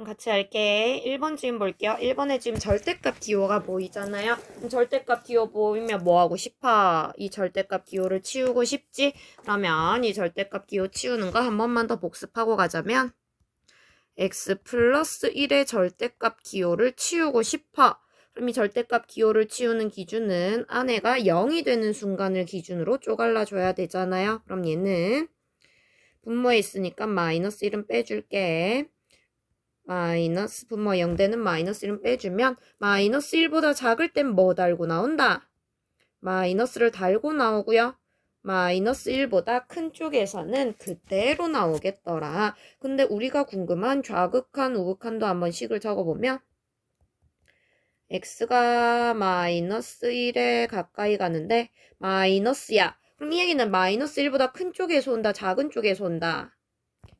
그럼 같이 할게. 1번 지금 볼게요. 1번에 지금 절대값 기호가 보이잖아요. 절대값 기호 보이면 뭐 하고 싶어? 이 절대값 기호를 치우고 싶지? 그러면 이 절대값 기호 치우는 거 한 번만 더 복습하고 가자면 x 플러스 1의 절대값 기호를 치우고 싶어. 그럼 이 절대값 기호를 치우는 기준은 안에가 0이 되는 순간을 기준으로 쪼갈라 줘야 되잖아요. 그럼 얘는 분모에 있으니까 마이너스 1은 빼줄게. 마이너스 분모 0되는 마이너스 1은 빼주면 마이너스 1보다 작을 땐 뭐 달고 나온다? 마이너스를 달고 나오고요. 마이너스 1보다 큰 쪽에서는 그대로 나오겠더라. 근데 우리가 궁금한 좌극한, 우극한도 한번 식을 적어보면 x가 마이너스 1에 가까이 가는데 마이너스야. 그럼 이 얘기는 마이너스 1보다 큰 쪽에서 온다, 작은 쪽에서 온다.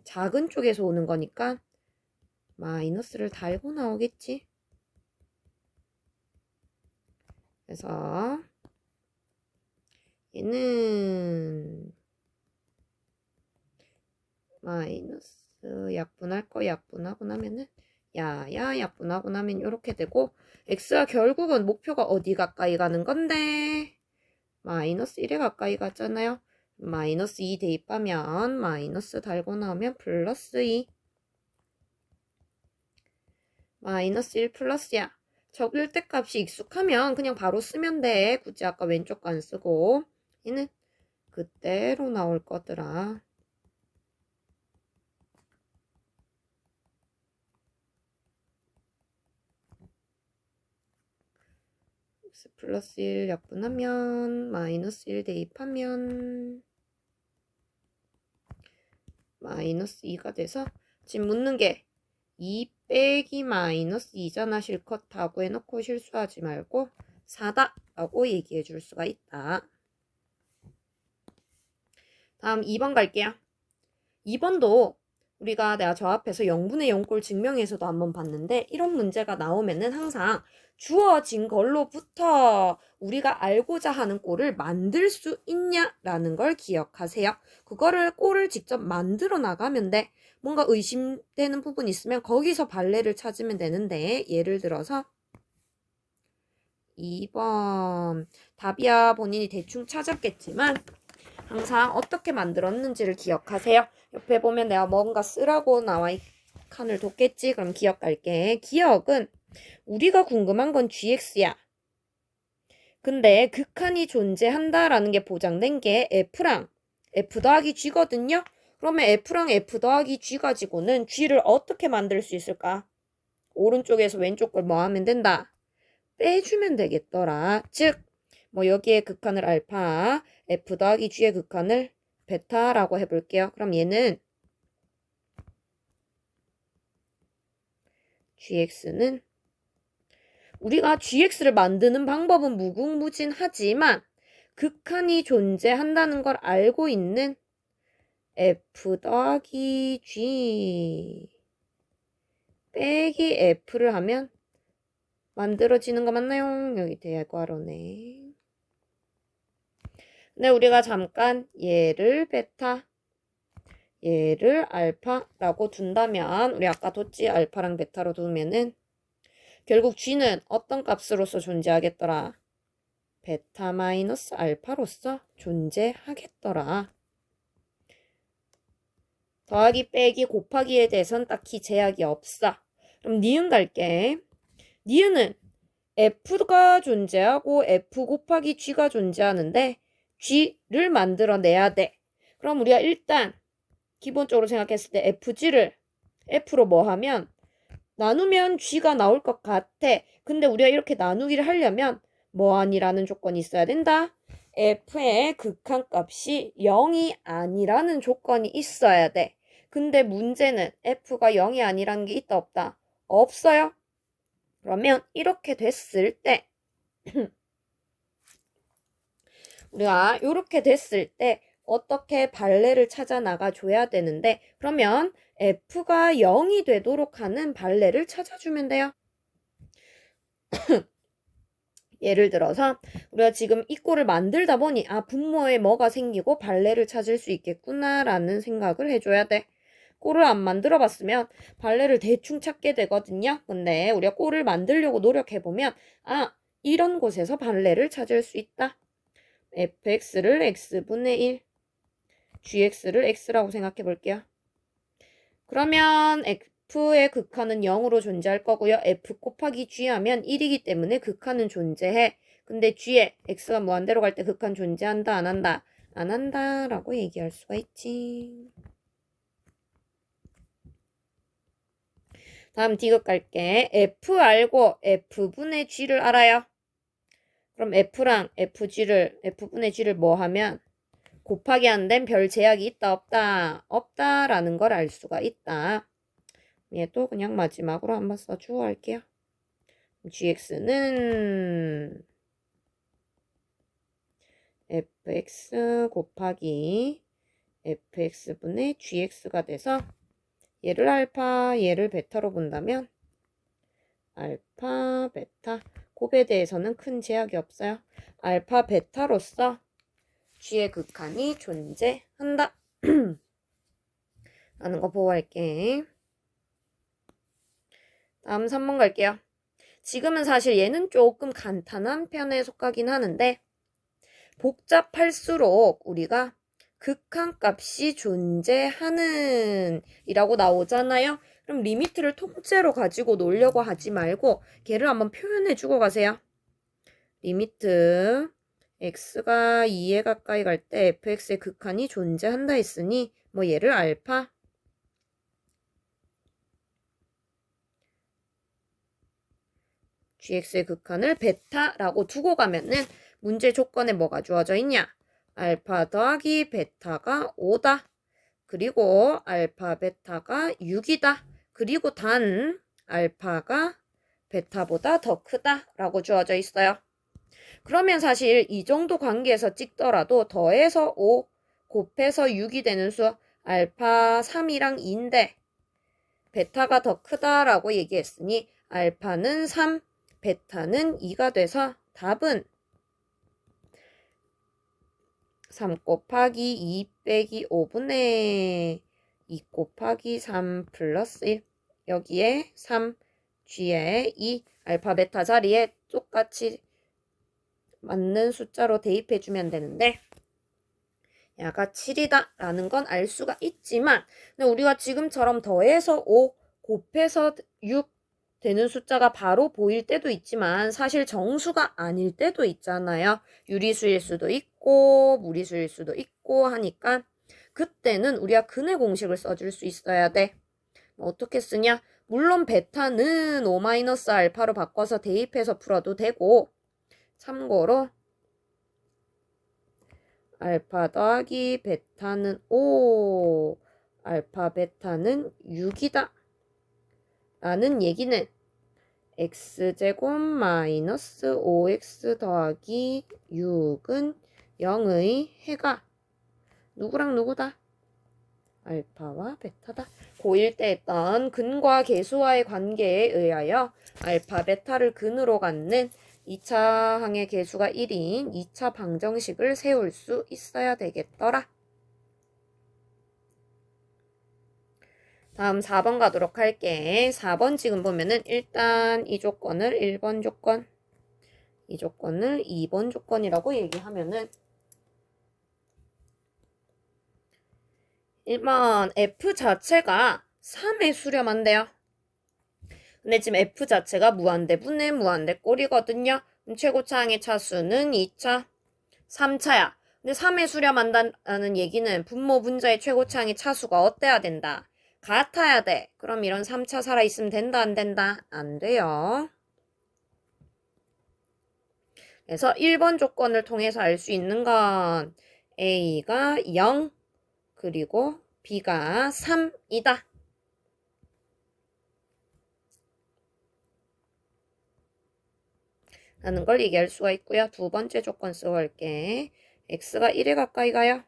작은 쪽에서 오는 거니까 마이너스를 달고 나오겠지. 그래서 얘는 마이너스 약분할 거 약분하고 나면은 야야 약분하고 나면 이렇게 되고 x가 결국은 목표가 어디 가까이 가는 건데 마이너스 1에 가까이 갔잖아요. 마이너스 2 대입하면 마이너스 달고 나오면 플러스 2 마이너스 1 플러스야. 적을 때 값이 익숙하면 그냥 바로 쓰면 돼. 굳이 아까 왼쪽 거 안 쓰고. 얘는 그대로 나올 거더라. 플러스 1 약분하면 마이너스 1 대입하면 마이너스 2가 돼서 지금 묻는 게2 빼기 마이너스 2잖아 실컷 다고 해놓고 실수하지 말고 4다 라고 얘기해 줄 수가 있다. 다음 2번 갈게요. 2번도 우리가 내가 저 앞에서 0분의 0꼴 증명에서도 한번 봤는데 이런 문제가 나오면은 항상 주어진 걸로부터 우리가 알고자 하는 꼴을 만들 수 있냐라는 걸 기억하세요. 그거를 꼴을 직접 만들어 나가면 돼. 뭔가 의심되는 부분 있으면 거기서 발레를 찾으면 되는데 예를 들어서 2번 답이야 본인이 대충 찾았겠지만 항상 어떻게 만들었는지를 기억하세요. 옆에 보면 내가 뭔가 쓰라고 나와 있 칸을 뒀겠지? 그럼 기억할게. 기억은 우리가 궁금한 건 gx야. 근데 극한이 존재한다라는 게 보장된 게 f랑 f 더하기 g거든요. 그러면 f랑 f 더하기 g 가지고는 g를 어떻게 만들 수 있을까? 오른쪽에서 왼쪽 걸 뭐 하면 된다? 빼주면 되겠더라. 즉, 뭐 여기에 극한을 알파, f 더하기 g의 극한을 베타라고 해볼게요. 그럼 얘는 gx는 우리가 gx를 만드는 방법은 무궁무진하지만 극한이 존재한다는 걸 알고 있는 f 더하기 g 빼기 f를 하면 만들어지는 거 맞나요? 여기 대괄호네. 근데 우리가 잠깐 얘를 베타, 얘를 알파라고 둔다면 우리 아까 뒀지 알파랑 베타로 두면은 결국 g는 어떤 값으로서 존재하겠더라? 베타 마이너스 알파로서 존재하겠더라. 더하기 빼기 곱하기에 대해서는 딱히 제약이 없어. 그럼 니은 갈게. 니은은 f가 존재하고 f 곱하기 g가 존재하는데 g를 만들어내야 돼. 그럼 우리가 일단 기본적으로 생각했을 때 fg를 f로 뭐 하면 나누면 g가 나올 것 같아. 근데 우리가 이렇게 나누기를 하려면 뭐아니라는 조건이 있어야 된다. f의 극한값이 0이 아니라는 조건이 있어야 돼. 근데 문제는 f가 0이 아니라는 게 있다 없다? 없어요. 그러면 이렇게 됐을 때 우리가 이렇게 됐을 때 어떻게 발레를 찾아 나가 줘야 되는데 그러면 f가 0이 되도록 하는 발레를 찾아주면 돼요. 예를 들어서 우리가 지금 이 꼴을 만들다 보니 아 분모에 뭐가 생기고 발레를 찾을 수 있겠구나 라는 생각을 해줘야 돼. 꼴을 안 만들어 봤으면 발레를 대충 찾게 되거든요. 근데 우리가 꼴을 만들려고 노력해 보면 아, 이런 곳에서 발레를 찾을 수 있다. fx를 x분의 1, gx를 x라고 생각해 볼게요. 그러면 f의 극한은 0으로 존재할 거고요. f 곱하기 g 하면 1이기 때문에 극한은 존재해. 근데 g에 x가 무한대로 갈 때 극한 존재한다 안 한다? 안 한다 라고 얘기할 수가 있지. 다음 디귿 갈게. f 알고 f분의 g를 알아요. 그럼 f랑 fg를 f분의 g를 뭐 하면 곱하기 안 된 별 제약이 있다 없다 없다라는 걸 알 수가 있다. 얘도 그냥 마지막으로 한번 써주고 할게요. gx는 fx 곱하기 fx분의 gx가 돼서 얘를 알파, 얘를 베타로 본다면 알파, 베타 곱에 대해서는 큰 제약이 없어요. 알파, 베타로서 g의 극한이 존재한다. 라는 거 보고 할게. 다음 3번 갈게요. 지금은 사실 얘는 조금 간단한 편에 속하긴 하는데 복잡할수록 우리가 극한값이 존재하는 이라고 나오잖아요. 그럼 리미트를 통째로 가지고 놀려고 하지 말고 걔를 한번 표현해 주고 가세요. 리미트 x가 2에 가까이 갈 때 fx의 극한이 존재한다 했으니 뭐 얘를 알파 gx의 극한을 베타라고 두고 가면은 문제 조건에 뭐가 주어져 있냐? 알파 더하기 베타가 5다. 그리고 알파 베타가 6이다. 그리고 단 알파가 베타보다 더 크다 라고 주어져 있어요. 그러면 사실 이 정도 관계에서 찍더라도 더해서 5 곱해서 6이 되는 수 알파 3이랑 2인데 베타가 더 크다라고 얘기했으니 알파는 3, 베타는 2가 돼서 답은 3 곱하기 2 빼기 5분의 2 곱하기 3 플러스 1 여기에 3 G에 2 알파 베타 자리에 똑같이 맞는 숫자로 대입해 주면 되는데 야가 7이다 라는 건 알 수가 있지만 근데 우리가 지금처럼 더해서 5 곱해서 6 되는 숫자가 바로 보일 때도 있지만 사실 정수가 아닐 때도 있잖아요. 유리수일 수도 있고 무리수일 수도 있고 하니까 그때는 우리가 근의 공식을 써줄 수 있어야 돼. 뭐 어떻게 쓰냐? 물론 베타는 5-알파로 바꿔서 대입해서 풀어도 되고 참고로 알파 더하기 베타는 5 알파 베타는 6이다. 라는 얘기는 x제곱 마이너스 5x 더하기 6은 0의 해가 누구랑 누구다? 알파와 베타다. 고1 때 했던 근과 계수와의 관계에 의하여 알파, 베타를 근으로 갖는 2차 항의 계수가 1인 2차 방정식을 세울 수 있어야 되겠더라. 다음 4번 가도록 할게. 4번 지금 보면은 일단 이 조건을 1번 조건, 이 조건을 2번 조건이라고 얘기하면은 1번 f 자체가 3에 수렴한대요. 근데 지금 f 자체가 무한대 분의 무한대 꼴이거든요. 그럼 최고차항의 차수는 2차, 3차야. 근데 3에 수렴한다는 얘기는 분모 분자의 최고차항의 차수가 어때야 된다? 같아야 돼. 그럼 이런 3차 살아있으면 된다, 안 된다? 안 돼요. 그래서 1번 조건을 통해서 알 수 있는 건 A가 0, 그리고 B가 3이다. 라는 걸 얘기할 수가 있고요. 두 번째 조건 할게. X가 1에 가까이 가요.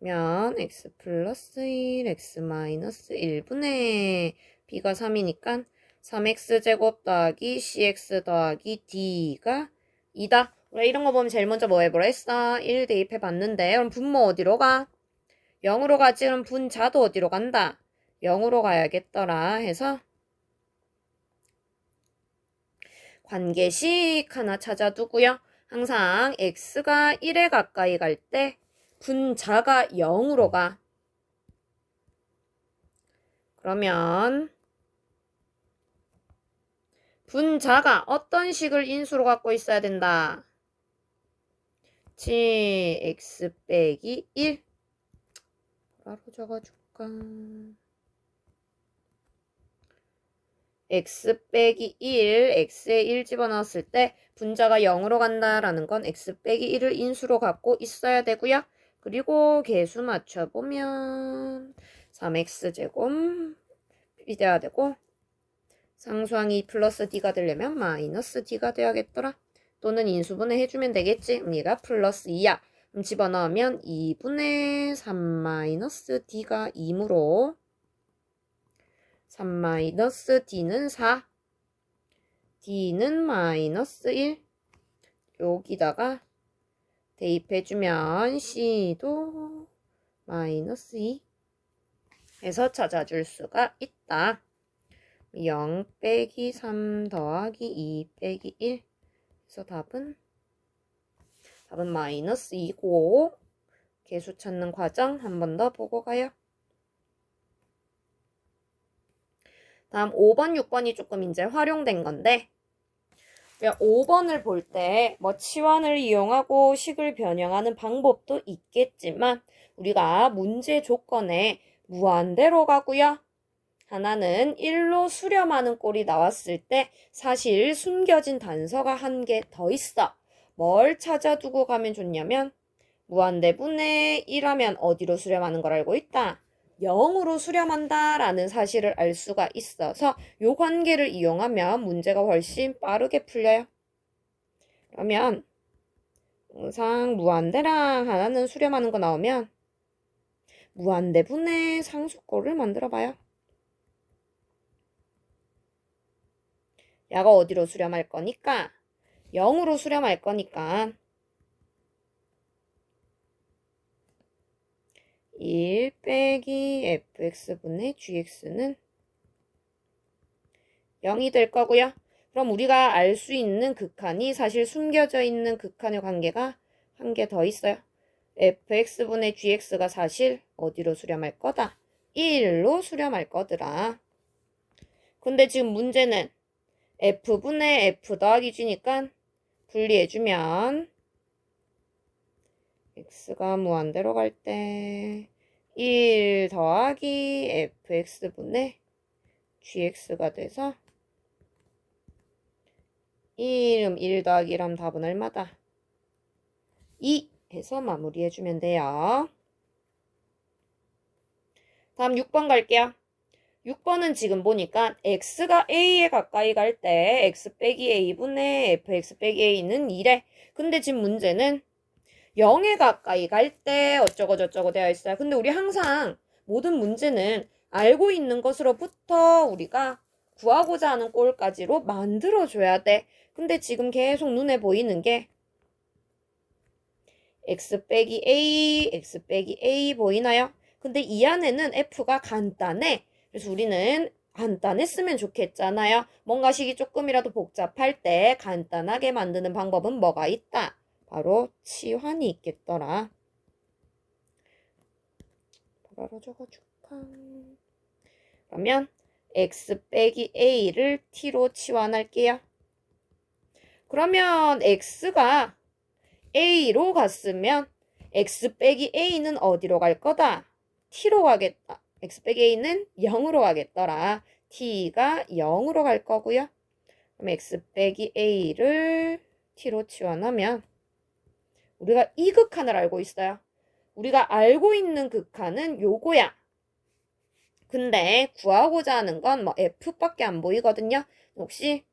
면 x 플러스 1, x 마이너스 1분의 b가 3이니까 3x 제곱 더하기 cx 더하기 d가 2다. 우리 이런 거 보면 제일 먼저 뭐 해보라 했어? 1 대입해 봤는데 그럼 분모 어디로 가? 0으로 가지 그럼 분자도 어디로 간다? 0으로 가야겠더라 해서 관계식 하나 찾아두고요. 항상 x가 1에 가까이 갈때 분자가 0으로 가. 그러면 분자가 어떤 식을 인수로 갖고 있어야 된다. 지 x 빼기 1 뭐라로 적어줄까? x 빼기 1, x에 1 집어넣었을 때 분자가 0으로 간다라는 건 x 빼기 1을 인수로 갖고 있어야 되고요. 그리고 개수 맞춰보면 3x제곱 이 돼야 되고 상수항이 플러스 d가 되려면 마이너스 d가 돼야겠더라. 또는 인수분해 해주면 되겠지. 음, 얘가 플러스 2야. 그럼 집어넣으면 2분의 3 마이너스 d가 2무로 3 마이너스 d는 4 d는 마이너스 1 여기다가 대입해주면 c도 마이너스 2 해서 찾아줄 수가 있다. 0 빼기 3 더하기 2 빼기 1 그래서 답은 답은 마이너스 2고 개수 찾는 과정 한 번 더 보고 가요. 다음 5번, 6번이 조금 이제 활용된 건데 5번을 볼 때 뭐 치환을 이용하고 식을 변형하는 방법도 있겠지만 우리가 문제 조건에 무한대로 가고요. 하나는 1로 수렴하는 꼴이 나왔을 때 사실 숨겨진 단서가 한 개 더 있어. 뭘 찾아두고 가면 좋냐면 무한대분의 1하면 어디로 수렴하는 걸 알고 있다. 0으로 수렴한다라는 사실을 알 수가 있어서 이 관계를 이용하면 문제가 훨씬 빠르게 풀려요. 그러면 항상 무한대랑 하나는 수렴하는 거 나오면 무한대분의 상수꼴을 만들어 봐요. 야가 어디로 수렴할 거니까 0으로 수렴할 거니까 1 빼기 fx분의 gx는 0이 될 거고요. 그럼 우리가 알 수 있는 극한이 사실 숨겨져 있는 극한의 관계가 한 개 더 있어요. fx분의 gx가 사실 어디로 수렴할 거다? 1로 수렴할 거더라. 근데 지금 문제는 f분의 f 더하기 g니까 분리해주면 x가 무한대로 갈 때 1 더하기 fx분의 gx가 돼서 1음 1 더하기 1 하면 답은 얼마다? 2 해서 마무리해주면 돼요. 다음 6번 갈게요. 6번은 지금 보니까 x가 a에 가까이 갈 때 x 빼기 a분의 fx 빼기 a는 2래. 근데 지금 문제는 0에 가까이 갈 때 어쩌고 저쩌고 되어 있어요. 근데 우리 항상 모든 문제는 알고 있는 것으로부터 우리가 구하고자 하는 꼴까지로 만들어줘야 돼. 근데 지금 계속 눈에 보이는 게 x 빼기 a, x 빼기 a 보이나요? 근데 이 안에는 f가 간단해. 그래서 우리는 간단했으면 좋겠잖아요. 뭔가 식이 조금이라도 복잡할 때 간단하게 만드는 방법은 뭐가 있다? 바로 치환이 있겠더라. 뭐라로 적어줄까? 그러면 x 빼기 a를 t로 치환할게요. 그러면 x가 a로 갔으면 x 빼기 a는 어디로 갈 거다? t로 가겠다. x 빼기 a는 0으로 가겠더라. t가 0으로 갈 거고요. 그럼 x 빼기 a를 t로 치환하면 우리가 이 극한을 알고 있어요. 우리가 알고 있는 극한은 요거야. 근데 구하고자 하는 건 뭐 f밖에 안 보이거든요. 혹시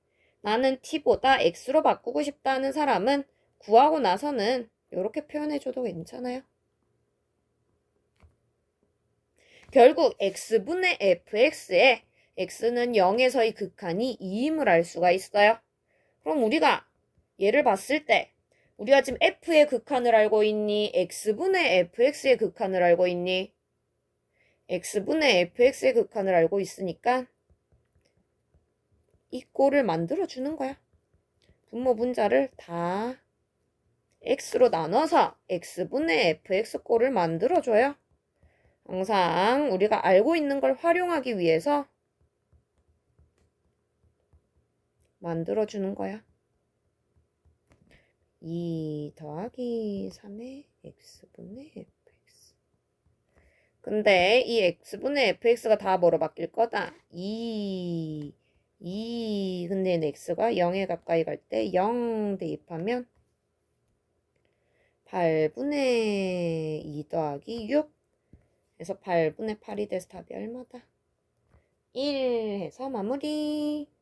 나는 t보다 x로 바꾸고 싶다는 사람은 구하고 나서는 이렇게 표현해줘도 괜찮아요. 결국 x분의 fx에 x는 0에서의 극한이 2임을 알 수가 있어요. 그럼 우리가 얘를 봤을 때 우리가 지금 f의 극한을 알고 있니? x분의 fx의 극한을 알고 있니? x분의 fx의 극한을 알고 있으니까 이 꼴을 만들어 주는 거야. 분모 분자를 다 x로 나눠서 x분의 fx 꼴을 만들어 줘요. 항상 우리가 알고 있는 걸 활용하기 위해서 만들어 주는 거야. 2 더하기 3의 x분의 fx. 근데 이 x분의 fx가 다 뭐로 바뀔 거다? 2, 2. 근데 x가 0에 가까이 갈 때 0 대입하면 8분의 2 더하기 6. 그래서 8분의 8이 돼서 답이 얼마다? 1 해서 마무리.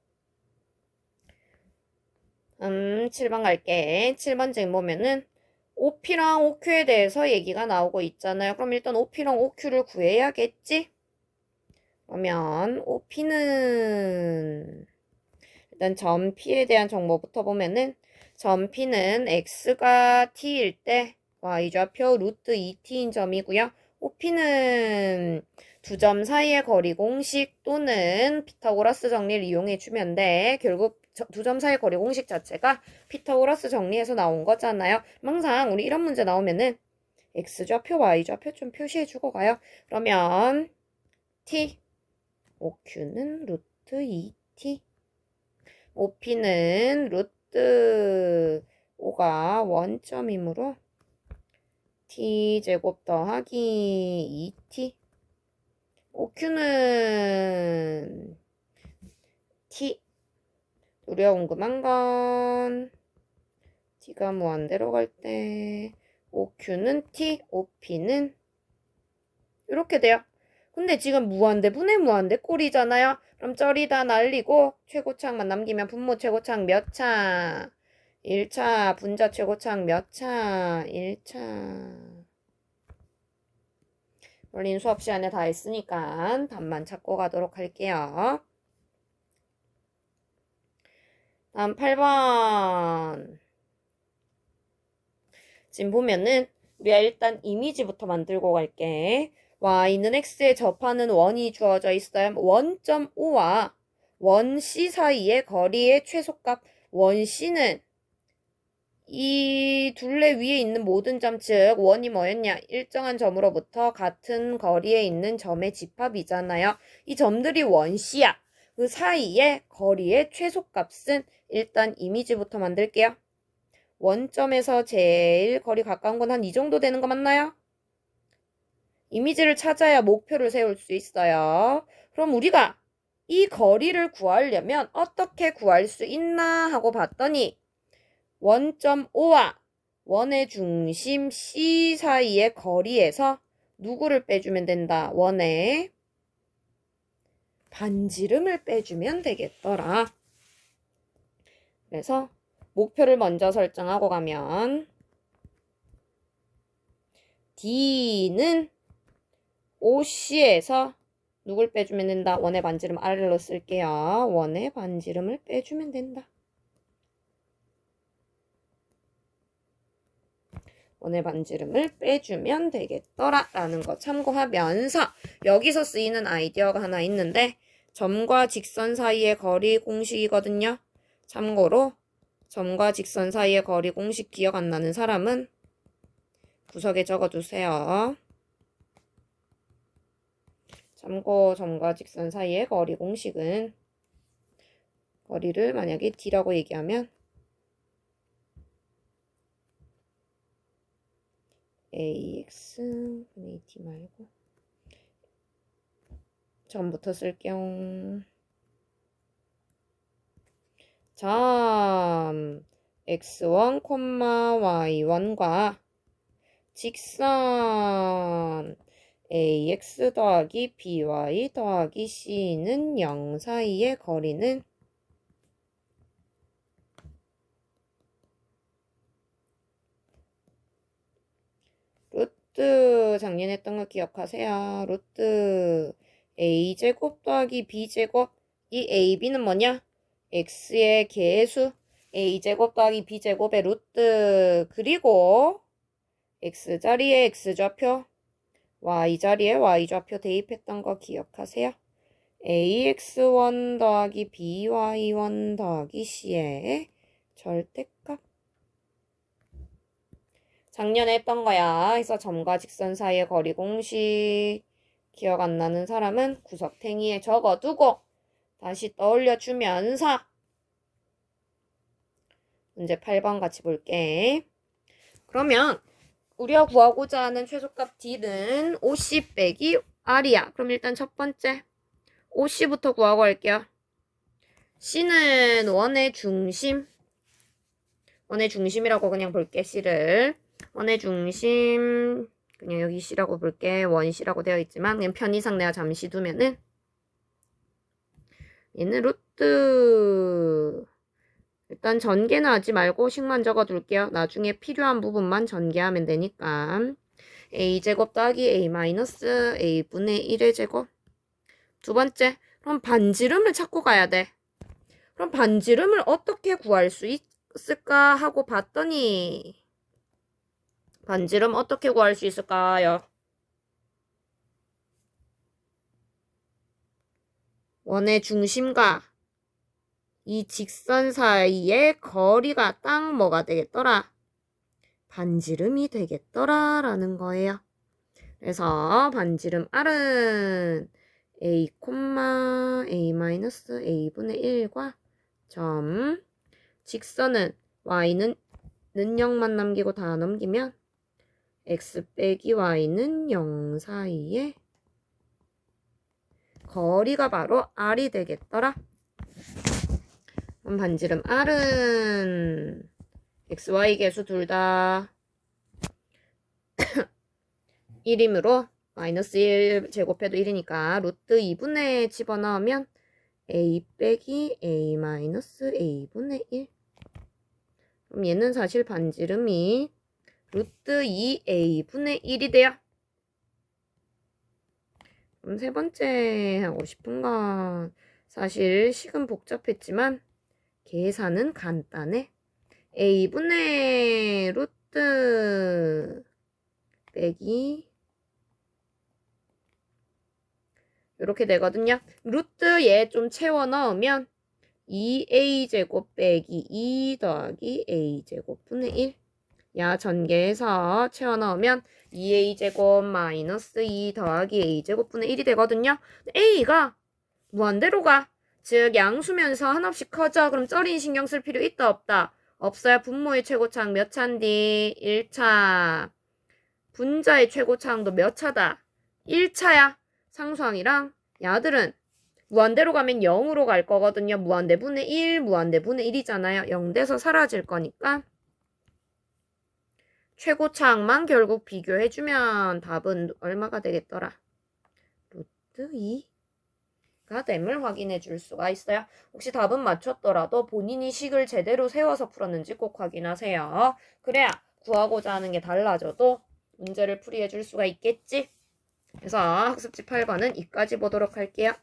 음, 7번 갈게. 7번 쟁 보면은 OP랑 OQ에 대해서 얘기가 나오고 있잖아요. 그럼 일단 OP랑 OQ를 구해야겠지? 그러면 OP는 일단 점 P에 대한 정보부터 보면은 점 P는 X가 T일 때 Y좌표 루트 2T인 점이고요. OP는 두 점 사이의 거리 공식 또는 피타고라스 정리를 이용해 주면 돼. 결국 두 점 사이의 거리 공식 자체가 피타고라스 정리해서 나온 거잖아요. 항상 우리 이런 문제 나오면은 X좌표, Y좌표 좀 표시해 주고 가요. 그러면 T, OQ는 루트 2T, OP는 루트 5가 원점이므로 T제곱 더하기 2T OQ는 T 우리가 궁금한 건 T가 무한대로 갈 때 OQ는 T, OP는 이렇게 돼요. 근데 지금 무한대 분의 무한대 꼴이잖아요. 그럼 쩔이 다 날리고 최고창만 남기면 분모 최고창 몇 차? 1차 분자 최고창 몇 차? 1차 원리는 수업 시간에 다 했으니까 답만 찾고 가도록 할게요. 다음 8번. 지금 보면은 우리가 일단 이미지부터 만들고 갈게. y는 x에 접하는 원이 주어져 있어요. 1.5와 원 c 사이의 거리의 최소값 원 c는 이 둘레 위에 있는 모든 점, 즉 원이 뭐였냐? 일정한 점으로부터 같은 거리에 있는 점의 집합이잖아요. 이 점들이 원시야. 그 사이의 거리의 최소값은 일단 이미지부터 만들게요. 원점에서 제일 거리 가까운 건 한 이 정도 되는 거 맞나요? 이미지를 찾아야 목표를 세울 수 있어요. 그럼 우리가 이 거리를 구하려면 어떻게 구할 수 있나 하고 봤더니 원점 O와 원의 중심 C 사이의 거리에서 누구를 빼주면 된다. 원의 반지름을 빼주면 되겠더라. 그래서 목표를 먼저 설정하고 가면 D는 OC에서 누굴 빼주면 된다. 원의 반지름 아래로 쓸게요. 원의 반지름을 빼주면 된다. 원의 반지름을 빼주면 되겠더라 라는 거 참고하면서 여기서 쓰이는 아이디어가 하나 있는데 점과 직선 사이의 거리 공식이거든요. 참고로 점과 직선 사이의 거리 공식 기억 안 나는 사람은 구석에 적어두세요. 참고 점과 직선 사이의 거리 공식은 거리를 만약에 D라고 얘기하면 AX 분의 D 말고 전부터 쓸게요. 점 x1, y1과 직선 ax 더하기 by 더하기 c는 0 사이의 거리는 루트 작년에 했던 거 기억하세요. 루트 a제곱 더하기 b제곱 이 ab는 뭐냐? x의 개수 a제곱 더하기 b제곱의 루트 그리고 x자리에 x좌표 y 자리에 y좌표 대입했던 거 기억하세요? ax1 더하기 by1 더하기 c의 절대값. 작년에 했던 거야. 그래서 점과 직선 사이의 거리 공식. 기억 안 나는 사람은 구석탱이에 적어두고 다시 떠올려 주면서 문제 8번 같이 볼게. 그러면 우리가 구하고자 하는 최소값 D는 50 빼기 R이야. 그럼 일단 첫 번째 50부터 구하고 할게요. C는 원의 중심 원의 중심이라고 그냥 볼게 C를 원의 중심 그냥 여기 C라고 볼게 원 C라고 되어 있지만 그냥 편의상 내가 잠시 두면은 얘는 루트 일단 전개는 하지 말고 식만 적어둘게요. 나중에 필요한 부분만 전개하면 되니까 a제곱 더하기 a 마이너스 a분의 1의 제곱 두 번째 그럼 반지름을 찾고 가야 돼. 그럼 반지름을 어떻게 구할 수 있을까 하고 봤더니 반지름 어떻게 구할 수 있을까요? 원의 중심과 이 직선 사이의 거리가 딱 뭐가 되겠더라? 반지름이 되겠더라 라는 거예요. 그래서 반지름 R은 a, a 마이너스 a분의 1과 점 직선은 y는 는 0만 남기고 다 넘기면 x 빼기 y는 0 사이에 거리가 바로 r이 되겠더라. 그럼 반지름 R은 XY 계수 둘 다 1이므로 마이너스 1 제곱해도 1이니까 루트 2분의 집어넣으면 A 빼기 A 마이너스 A분의 1 그럼 얘는 사실 반지름이 루트 2A분의 1이 돼요. 그럼 세 번째 하고 싶은 건 사실 식은 복잡했지만 계산은 간단해. a분의 루트 빼기 이렇게 되거든요. 루트 얘 좀 채워 넣으면 2a제곱 빼기 2 더하기 a제곱 분의 1. 야 전개해서 채워 넣으면 2a제곱 마이너스 2 더하기 a제곱 분의 1이 되거든요. a가 무한대로 가. 즉 양수면서 한없이 커져. 그럼 쩌린 신경 쓸 필요 있다 없다. 없어야 분모의 최고차항 몇 차인디? 1차. 분자의 최고차항도 몇 차다? 1차야. 상수항이랑 야들은 무한대로 가면 0으로 갈 거거든요. 무한대분의 1, 무한대분의 1이잖아요. 0돼서 사라질 거니까 최고차항만 결국 비교해주면 답은 얼마가 되겠더라? 루트 2. 가 됨을 확인해 줄 수가 있어요. 혹시 답은 맞췄더라도 본인이 식을 제대로 세워서 풀었는지 꼭 확인하세요. 그래야 구하고자 하는 게 달라져도 문제를 풀이해 줄 수가 있겠지. 그래서 학습지 8번은 이까지 보도록 할게요.